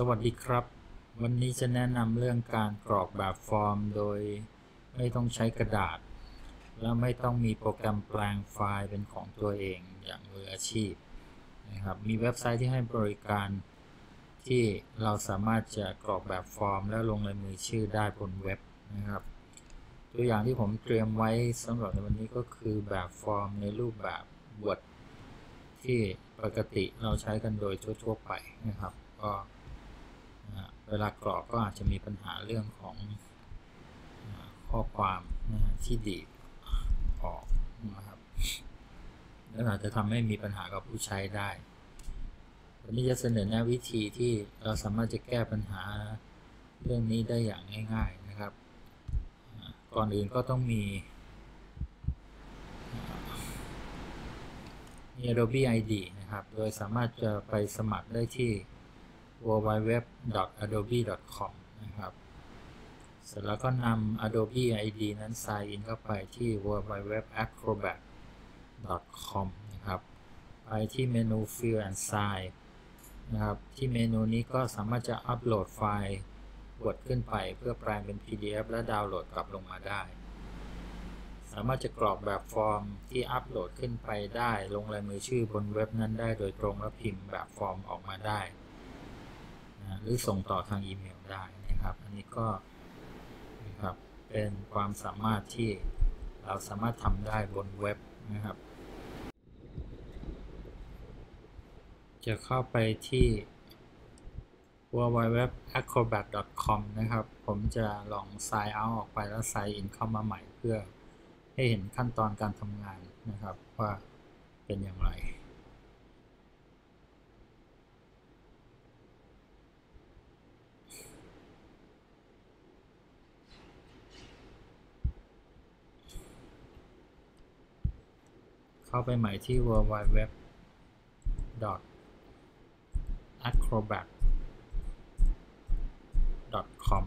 สวัสดีครับ วันนี้จะแนะนำเรื่องการกรอกแบบฟอร์มโดยไม่ต้องใช้กระดาษ และไม่ต้องมีโปรแกรมแปลงไฟล์เป็นของตัวเองอย่างมืออาชีพนะครับมีเว็บไซต์ที่ให้บริการที่เราสามารถจะกรอกแบบฟอร์ม และลงลายมือชื่อได้บนเว็บนะครับ ตัวอย่างที่ผมเตรียมไว้สำหรับในวันนี้ก็คือแบบฟอร์มในรูปแบบ Word ที่ปกติเราใช้กันโดยทั่วๆไปนะครับก็ เวลากรอกก็อาจจะมีปัญหาเรื่องของข้อความที่ดีออกนะครับแล้วอาจจะทำให้มีปัญหากับผู้ใช้ได้วันนี้จะเสนอแนะวิธีที่เราสามารถจะแก้ปัญหาเรื่องนี้ได้อย่างง่าย ๆนะครับ ก่อนอื่นก็ต้องมีมี Adobe ID นะครับ โดยสามารถจะไปสมัครได้ที่ www.adobe.com นะครับ เสร็จแล้วก็นำ Adobe ID นั้น sign in เข้าไปที่ www.acrobat.com นะครับ ไปที่เมนู Fill and Sign นะครับ ที่เมนูนี้ก็สามารถจะอัปโหลดไฟล์กดขึ้นไปเพื่อแปลงเป็น PDF และดาวน์โหลดกลับลงมาได้ สามารถจะกรอกแบบฟอร์มที่อัปโหลดขึ้นไปได้ ลงลายมือชื่อบนเว็บนั้นได้โดยตรงและพิมพ์แบบฟอร์มออกมาได้ หรือส่งต่อทางอีเมลได้นะครับ อันนี้ก็นะครับเป็นความสามารถที่เราสามารถทำได้บนเว็บนะครับ จะเข้าไปที่ www.acrobat.com นะครับ ผมจะลอง sign out ออกไปแล้ว sign in เข้ามาใหม่เพื่อให้เห็นขั้นตอนการทำงานนะครับว่าเป็นอย่างไร เข้าไปใหม่ที่ www acrobat com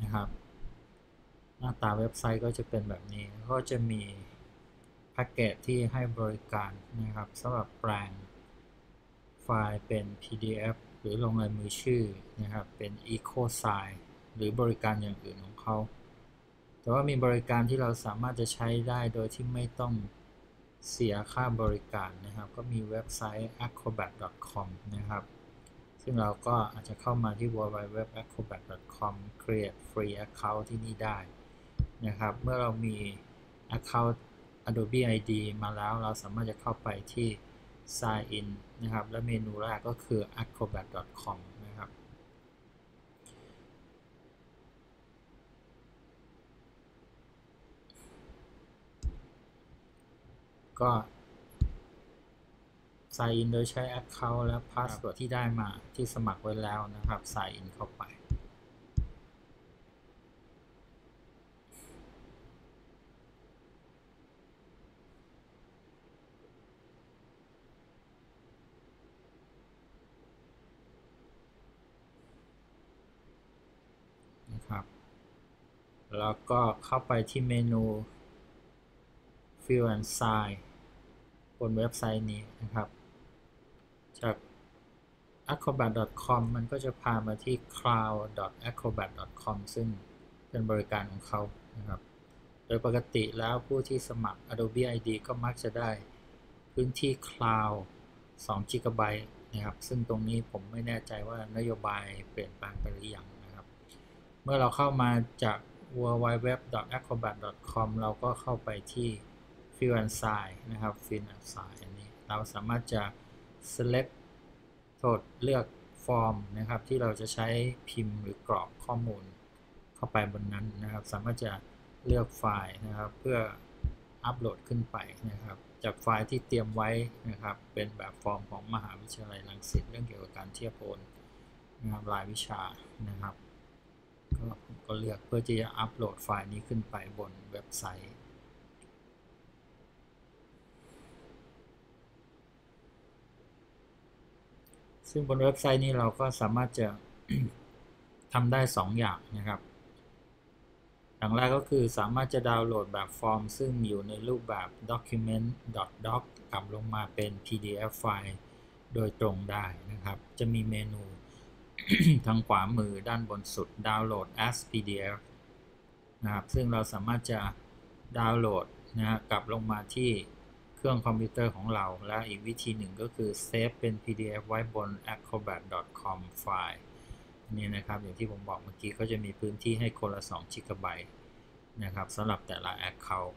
นะครับ หน้าตาเว็บไซต์ก็จะเป็นแบบนี้ ก็จะมีแพ็กเกจที่ให้บริการนะครับสำหรับแปลงไฟล์เป็น PDF หรือลงลายมือชื่อนะครับ เป็น Eco Sign หรือบริการอย่างอื่นของเขา แต่ว่ามีบริการที่เราสามารถจะใช้ได้โดยที่ไม่ต้องเสียค่าบริการนะครับ ก็มีเว็บไซต์ acrobat.com นะครับ ซึ่งเราก็อาจจะเข้ามาที่ www.acrobat.com create free account ที่นี่ได้นะครับ เมื่อเรามี account Adobe ID มาแล้วเราสามารถจะเข้าไปที่ sign in นะครับ และเมนูแรกก็คือ acrobat.com ก็ sign in โดยใช้ Account และ Password ที่ได้มาที่สมัครไว้แล้วนะครับ sign in เข้าไป นะครับ แล้วก็เข้าไปที่เมนู Fill and Sign บนเว็บไซต์นี้นะครับ จาก acrobat.com มันก็จะพามาที่ cloud.acrobat.com ซึ่งเป็นบริการของเขานะครับ โดยปกติแล้วผู้ที่สมัคร Adobe ID ก็มักจะได้พื้นที่ cloud 2 GB นะครับ ซึ่งตรงนี้ผมไม่แน่ใจว่านโยบายเปลี่ยนแปลงไปหรือยังนะครับ เมื่อเราเข้ามาจาก www.acrobat.com เราก็เข้าไปที่ fill and sign นะครับ fill and sign อันนี้เราสามารถจะ select โทษเลือกฟอร์มนะครับที่เราจะใช้พิมพ์หรือกรอกข้อมูลเข้าไปบนนั้นนะครับ สามารถจะเลือกไฟล์นะครับ เพื่ออัปโหลดขึ้นไปนะครับ จากไฟล์ที่เตรียมไว้นะครับ เป็นแบบฟอร์มของมหาวิทยาลัยรังสิตเรื่องเกี่ยวกับการเทียบโอนนะครับรายวิชานะครับก็ก็เลือกเพื่อที่จะอัปโหลดไฟล์นี้ขึ้นไปบนเว็บไซต์ ซึ่งบนเว็บไซต์นี้เราก็สามารถจะทำได้ 2 อย่างนะครับอย่างแรกก็คือสามารถจะดาวน์โหลดแบบฟอร์ม ซึ่งอยู่ในรูปแบบ document.doc กลับลงมาเป็น PDF ไฟล์โดยตรงได้นะครับ จะมีเมนูทางขวามือด้านบนสุดดาวน์โหลด as PDF นะครับ ซึ่งเราสามารถจะดาวน์โหลดนะฮะกลับลงมาที่ เครื่องคอมพิวเตอร์ของเรา และอีกวิธีหนึ่งก็คือเซฟเป็น PDF ไว้บน acrobat.com ไฟล์นี่นะครับอย่างที่ผมบอกเมื่อกี้ก็จะมีพื้นที่ให้คนละ2 g b นะครับสำหรับแต่ละ Account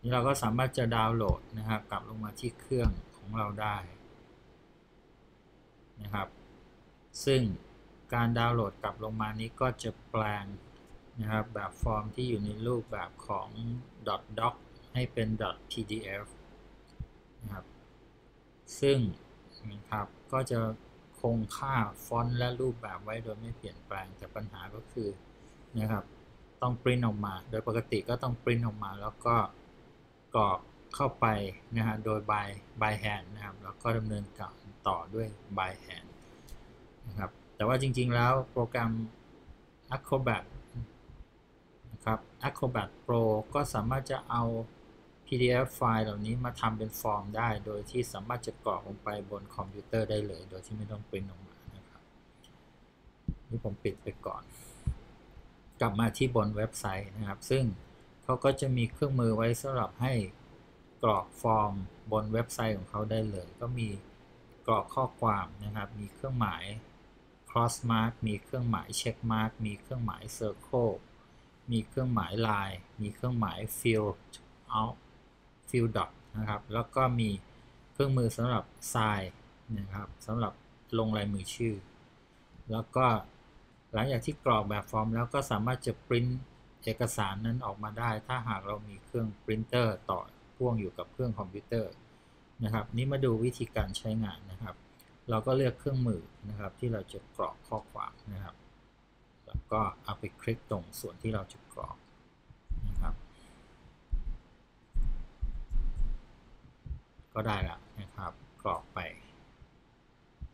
นี่เราก็สามารถจะดาวน์โหลดนะครับกลับลงมาที่เครื่องของเราได้นะครับซึ่งการดาวน์โหลดกลับลงมานี้ก็จะแปลงนะครับแบบฟอร์มที่อยู่ในรูปแบบของ .doc ให้เป็น .pdf นะครับ ซึ่งนะครับก็จะคงค่าฟอนต์และรูปแบบไว้โดยไม่เปลี่ยนแปลงแต่ปัญหาก็คือนะครับต้องปริ้นออกมา โดยปกติก็ต้องปริ้นออกมา แล้วก็กรอกเข้าไปนะฮะโดย by by hand นะครับแล้วก็ดำเนินการต่อด้วย by hand นะครับแต่ว่าจริงๆแล้วโปรแกรม Acrobat นะครับ Acrobat Pro ก็สามารถจะเอา PDF ไฟล์เหล่านี้มาทำเป็นฟอร์มได้ โดยที่สามารถจะกรอกลงไปบนคอมพิวเตอร์ได้เลย โดยที่ไม่ต้องปริ้นออกมานะครับ นี่ผมปิดไปก่อน กลับมาที่บนเว็บไซต์นะครับ ซึ่งเขาก็จะมีเครื่องมือไว้สำหรับให้กรอกฟอร์มบนเว็บไซต์ของเขาได้เลย ก็มีกรอกข้อความนะครับ มีเครื่องหมาย cross mark มีเครื่องหมาย check mark มีเครื่องหมาย circle มีเครื่องหมาย line มีเครื่องหมาย fill out fill dot นะครับ แล้วก็มีเครื่องมือสำหรับ sign นะครับสำหรับลงลายมือชื่อ แล้วก็หลังจากที่กรอกแบบฟอร์มแล้วก็สามารถจะปริ้นเอกสารนั้นออกมาได้ ถ้าหากเรามีเครื่องปรินเตอร์ต่อพ่วงอยู่กับเครื่องคอมพิวเตอร์นะครับ นี้มาดูวิธีการใช้งานนะครับ เราก็เลือกเครื่องมือนะครับ ที่เราจะกรอกข้อความนะครับ แล้วก็เอาไปคลิกตรงส่วนที่เราจะกรอกนะครับ ก็ได้ล้วนะครับ กรอกไป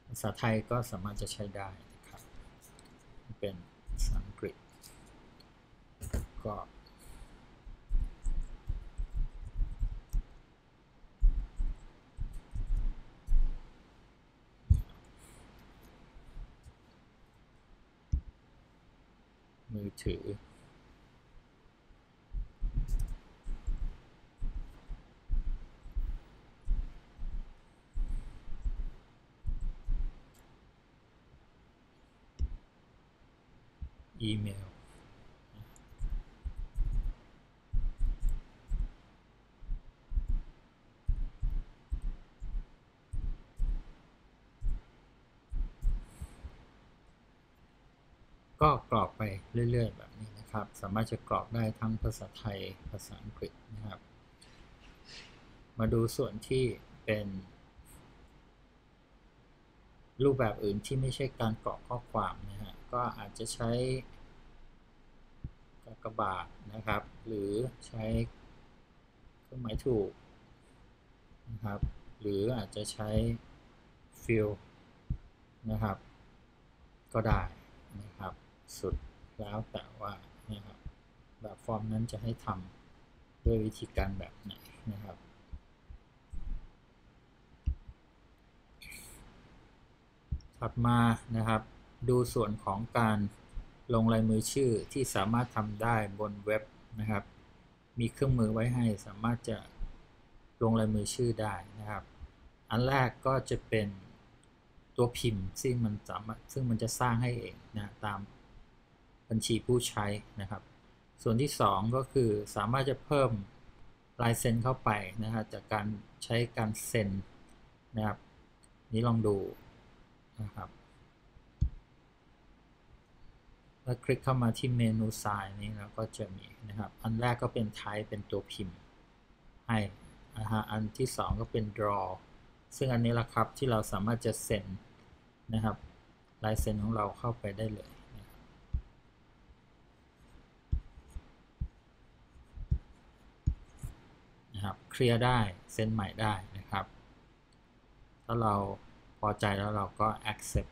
ภาษาไทยก็สามารถจะใช้ได้นะครับ เป็นภาษาอังกฤษ ก็มือถือ อีเมล ก็กรอกไปเรื่อย ๆ แบบนี้นะครับ สามารถจะกรอกได้ทั้งภาษาไทยภาษาอังกฤษนะครับ มาดูส่วนที่เป็น รูปแบบอื่นที่ไม่ใช่การกรอกข้อความนะฮะก็อาจจะใช้กากบาทนะครับ หรือใช้เครื่องหมายถูกนะครับหรืออาจจะใช้ fill นะครับ ก็ได้นะครับ สุดแล้วแต่ว่านะครับแบบฟอร์มนั้นจะให้ทำด้วยวิธีการแบบไหนนะครับถัดมานะครับ ดูส่วนของการลงลายมือชื่อที่สามารถทำได้บนเว็บนะครับ มีเครื่องมือไว้ให้สามารถจะลงลายมือชื่อได้นะครับ อันแรกก็จะเป็นตัวพิมพ์ซึ่งมันสามารถซึ่งมันจะสร้างให้เองนะตาม บัญชีผู้ใช้นะครับ ส่วนที่ 2 ก็คือสามารถจะเพิ่มลายเซ็นเข้าไปนะครับจากการใช้การเซ็นนะครับนี้ลองดูนะครับแล้วคลิกเข้ามาที่เมนูไซน์นี้แล้วก็จะมีนะครับ อันแรกก็เป็น type เป็นตัวพิมพ์ให้นะฮะอันที่ 2 ก็เป็น draw ซึ่งอันนี้ละครับที่เราสามารถจะเซ็นนะครับลายเซ็นของเราเข้าไปได้เลย นะครับ เคลียร์ได้เซ็นใหม่ได้นะครับ ถ้าเราพอใจแล้วเราก็ accept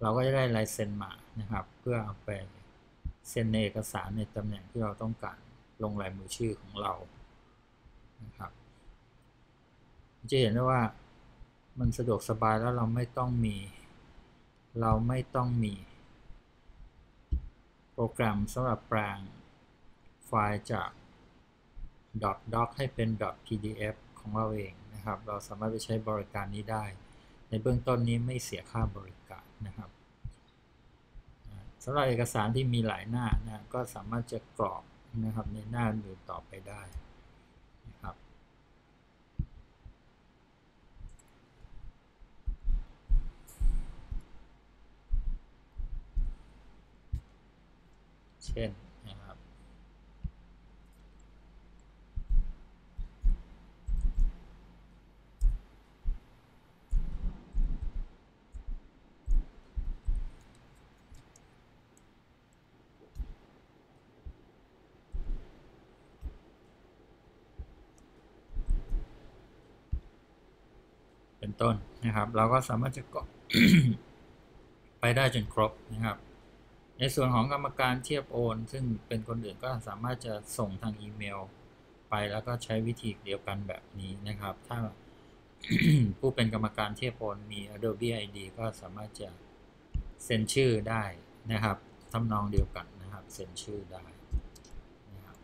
เราก็จะได้ลายเซ็นมานะครับ เพื่อเอาไปเซ็นในเอกสารในตำแหน่งที่เราต้องการลงลายมือชื่อของเรานะครับจะเห็นได้ว่ามันสะดวกสบายแล้วเราไม่ต้องมี เราไม่ต้องมีโปรแกรมสำหรับแปลงไฟล์จาก .doc ให้เป็น .pdf ของเราเองนะครับ เราสามารถไปใช้บริการนี้ได้ ในเบื้องต้นนี้ไม่เสียค่าบริการนะครับสำหรับเอกสารที่มีหลายหน้านะก็สามารถจะกรอกนะครับในหน้าอื่นต่อไปได้นะครับเช่นนะครับ เป็นต้นนะครับ เราก็สามารถจะกไปได้จนครบนะครับ ในส่วนของกรรมการเทียบโอน ซึ่งเป็นคนอื่นก็สามารถจะส่งทางอีเมล ไปแล้วก็ใช้วิธีเดียวกันแบบนี้นะครับ ถ้าผู้เป็นกรรมการเทียบโอนมี Adobe ID ก็สามารถจะเซ็นชื่อได้นะครับทำนองเดียวกันนะครับ เซ็นชื่อได้นะครับ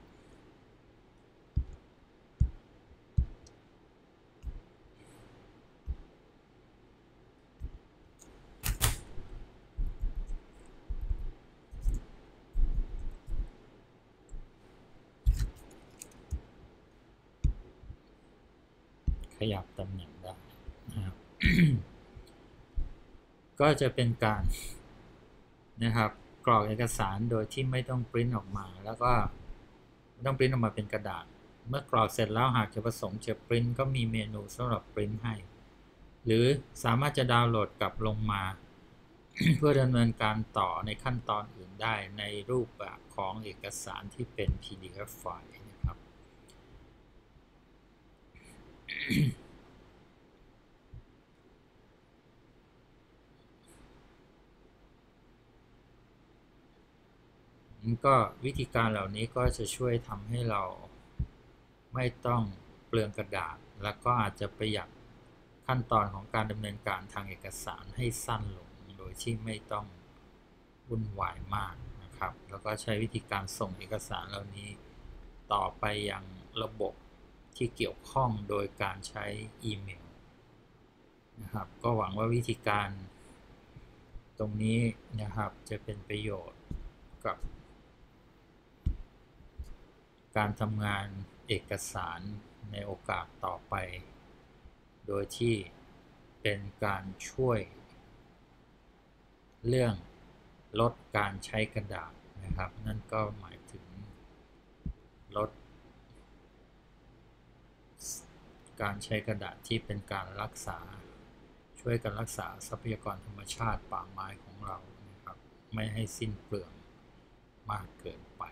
ขยับตำแหน่งได้นะครับ ก็จะเป็นการนะครับ กรอกเอกสารโดยที่ไม่ต้องปริ้นออกมา แล้วก็ไม่ต้องปริ้นออกมาเป็นกระดาษ เมื่อกรอกเสร็จแล้วหากจะประสงค์จะปริ้นก็มีเมนูสำหรับปริ้นให้ หรือสามารถจะดาวน์โหลดกลับลงมา เพื่อดำเนินการต่อในขั้นตอนอื่นได้ในรูปแบบของเอกสารที่เป็น PDF ไฟล์นะครับ ก็วิธีการเหล่านี้ก็จะช่วยทำให้เราไม่ต้องเปลืองกระดาษ แล้วก็อาจจะประหยัดขั้นตอนของการดำเนินการทางเอกสารให้สั้นลง โดยที่ไม่ต้องวุ่นวายมากนะครับ แล้วก็ใช้วิธีการส่งเอกสารเหล่านี้ต่อไปยังระบบ ที่เกี่ยวข้องโดยการใช้อีเมลนะครับก็หวังว่าวิธีการ ตรงนี้นะครับจะเป็นประโยชน์กับ การทำงานเอกสารในโอกาสต่อไป โดยที่เป็นการช่วย เรื่องลดการใช้กระดาษนะครับ นั่นก็หมายถึงลด การใช้กระดาษที่เป็นการรักษา ช่วยกันรักษาทรัพยากรธรรมชาติป่าไม้ของเรานะครับ ไม่ให้สิ้นเปลืองมากเกินไป